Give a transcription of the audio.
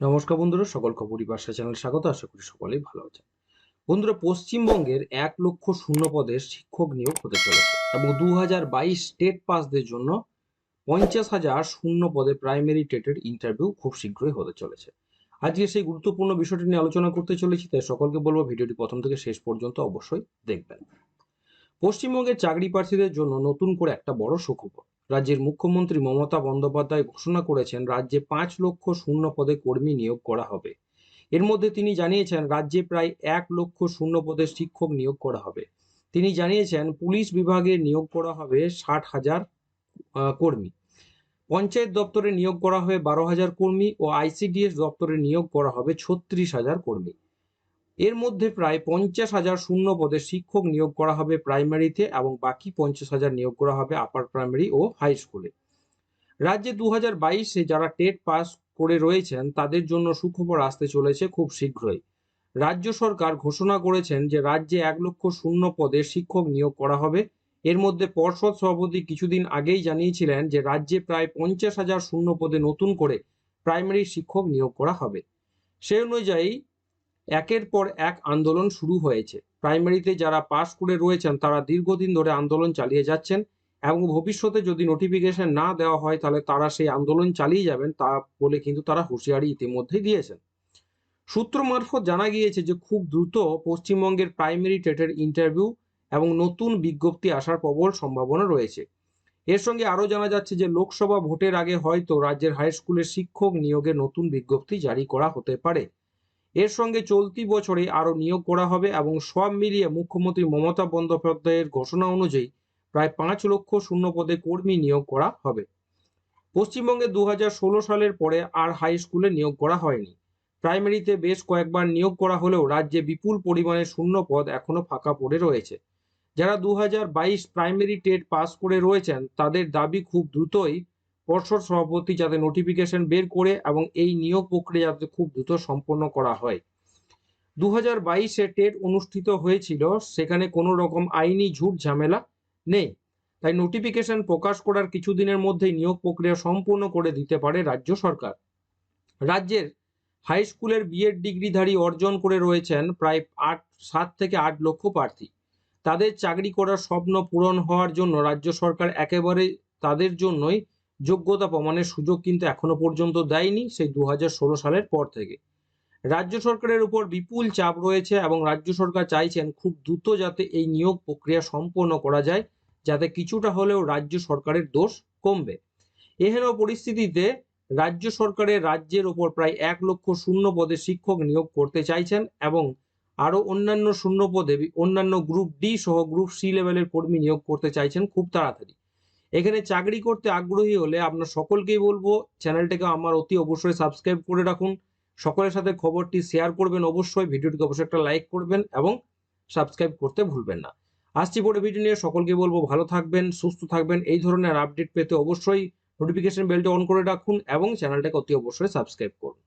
নমস্কার বন্ধুরা, সকল খবরই বার্তা চ্যানেল স্বাগত, আশা করি সকলেই ভালো আছেন। বন্ধুরা, পশ্চিমবঙ্গের এক লক্ষ শূন্য পদের শিক্ষক নিয়োগ হতে চলেছে এবং দু হাজার বাইশ স্টেট পাসদের জন্য পঞ্চাশ হাজার শূন্য পদে প্রাইমারি টেটের ইন্টারভিউ খুব শীঘ্রই হতে চলেছে। আজকে সেই গুরুত্বপূর্ণ বিষয়টি নিয়ে আলোচনা করতে চলেছি, তাই সকলকে বলব ভিডিওটি প্রথম থেকে শেষ পর্যন্ত অবশ্যই দেখবেন। পশ্চিমবঙ্গের চাকরি প্রার্থীদের জন্য নতুন করে একটা বড় সুখবর। রাজ্যের মুখ্যমন্ত্রী মমতা বন্দ্যোপাধ্যায় ঘোষণা করেছেন, রাজ্যে পাঁচ লক্ষ শূন্য পদে কর্মী নিয়োগ করা হবে। এর মধ্যে তিনি জানিয়েছেন, রাজ্যে প্রায় এক লক্ষ শূন্য পদে শিক্ষক নিয়োগ করা হবে। তিনি জানিয়েছেন, পুলিশ বিভাগে নিয়োগ করা হবে ষাট হাজার কর্মী। পঞ্চায়েত দপ্তরে নিয়োগ করা হবে বারো হাজার কর্মী ও আইসিডিএস দপ্তরে নিয়োগ করা হবে ছত্রিশ হাজার কর্মী। এর মধ্যে প্রায় পঞ্চাশ হাজার শূন্য পদে শিক্ষক নিয়োগ করা হবে প্রাইমারিতে এবং বাকি পঞ্চাশ হাজার নিয়োগ করা হবে আপার প্রাইমারি ও হাই স্কুলে রাজ্যে দু হাজার বাইশে যারা টেট পাস করে রয়েছেন, তাদের জন্য সুখবর আসতে চলেছে খুব শীঘ্রই। রাজ্য সরকার ঘোষণা করেছেন যে রাজ্যে এক লক্ষ শূন্য পদে শিক্ষক নিয়োগ করা হবে। এর মধ্যে পর্ষদ সভাপতি কিছুদিন আগেই জানিয়েছিলেন যে রাজ্যে প্রায় পঞ্চাশ হাজার শূন্য পদে নতুন করে প্রাইমারি শিক্ষক নিয়োগ করা হবে। সেই অনুযায়ী একের পর এক আন্দোলন শুরু হয়েছে। প্রাইমারিতে যারা পাশ করে রয়েছেন, তারা দীর্ঘদিন ধরে আন্দোলন চালিয়ে যাচ্ছেন এবং ভবিষ্যতে যদি নোটিফিকেশন না দেওয়া হয়, তাহলে তারা সেই আন্দোলন চালিয়ে যাবেন তা বলে কিন্তু তারা হুঁশিয়ারি ইতিমধ্যেই দিয়েছেন। সূত্র মারফত জানা গিয়েছে যে, খুব দ্রুত পশ্চিমবঙ্গের প্রাইমারি টেটের ইন্টারভিউ এবং নতুন বিজ্ঞপ্তি আসার প্রবল সম্ভাবনা রয়েছে। এর সঙ্গে আরও জানা যাচ্ছে যে, লোকসভা ভোটের আগে হয়তো রাজ্যের হাই স্কুলের শিক্ষক নিয়োগে নতুন বিজ্ঞপ্তি জারি করা হতে পারে। এর সঙ্গে চলতি বছরে আরও নিয়োগ করা হবে এবং সব মিলিয়ে মুখ্যমন্ত্রী মমতা বন্দ্যোপাধ্যায়ের ঘোষণা অনুযায়ী প্রায় পাঁচ লক্ষ শূন্য পদে কর্মী নিয়োগ করা হবে। পশ্চিমবঙ্গে দু হাজার ষোলো সালের পরে আর হাই স্কুলে নিয়োগ করা হয়নি। প্রাইমারিতে বেশ কয়েকবার নিয়োগ করা হলেও রাজ্যে বিপুল পরিমাণে শূন্য পদ এখনও ফাঁকা পড়ে রয়েছে। যারা দু হাজার বাইশ প্রাইমারি টেট পাস করে রয়েছেন, তাদের দাবি খুব দ্রুতই পর্ষদ সভাপতি যাতে নোটিফিকেশন বের করে এবং এই নিয়োগ প্রক্রিয়া যাতে খুব দ্রুত সম্পন্ন করা হয়। দু হাজার বাইশে টেট অনুষ্ঠিত হয়েছিল, সেখানে কোনো রকম আইনি ঝুট ঝামেলা নেই। তাই নোটিফিকেশন প্রকাশ করার কিছুদিনের মধ্যেই নিয়োগ প্রক্রিয়া সম্পূর্ণ করে দিতে পারে রাজ্য সরকার। রাজ্যের হাই স্কুলের বিএড ডিগ্রিধারী অর্জন করে রয়েছেন প্রায় আট, সাত থেকে আট লক্ষ প্রার্থী। তাদের চাকরি করার স্বপ্ন পূরণ হওয়ার জন্য রাজ্য সরকার একেবারে তাদের জন্যই যোগ্যতা প্রমাণের সুযোগ কিন্তু এখনও পর্যন্ত দেয়নি সেই দু হাজার ষোলো সালের পর থেকে। রাজ্য সরকারের উপর বিপুল চাপ রয়েছে এবং রাজ্য সরকার চাইছেন খুব দ্রুত যাতে এই নিয়োগ প্রক্রিয়া সম্পন্ন করা যায়, যাতে কিছুটা হলেও রাজ্য সরকারের দোষ কমবে। এহেন পরিস্থিতিতে রাজ্য সরকারের রাজ্যের ওপর প্রায় এক লক্ষ শূন্য পদে শিক্ষক নিয়োগ করতে চাইছেন এবং আরও অন্যান্য শূন্য পদে অন্যান্য গ্রুপ ডি সহ গ্রুপ সি লেভেলের কর্মী নিয়োগ করতে চাইছেন খুব তাড়াতাড়ি। এখানে চাকরি করতে আগ্রহী হলে আপনার সকলকেই বলব চ্যানেলটাকে আমার অতি অবশ্যই সাবস্ক্রাইব করে রাখুন। সকলের সাথে খবরটি শেয়ার করবেন অবশ্যই, ভিডিওটিকে অবশ্যই একটা লাইক করবেন এবং সাবস্ক্রাইব করতে ভুলবেন না। আসছি পরে ভিডিও নিয়ে, সকলকে বলব ভালো থাকবেন, সুস্থ থাকবেন, এই ধরনের আপডেট পেতে অবশ্যই নোটিফিকেশন বেলটা অন করে রাখুন এবং চ্যানেলটাকে অতি অবশ্যই সাবস্ক্রাইব করুন।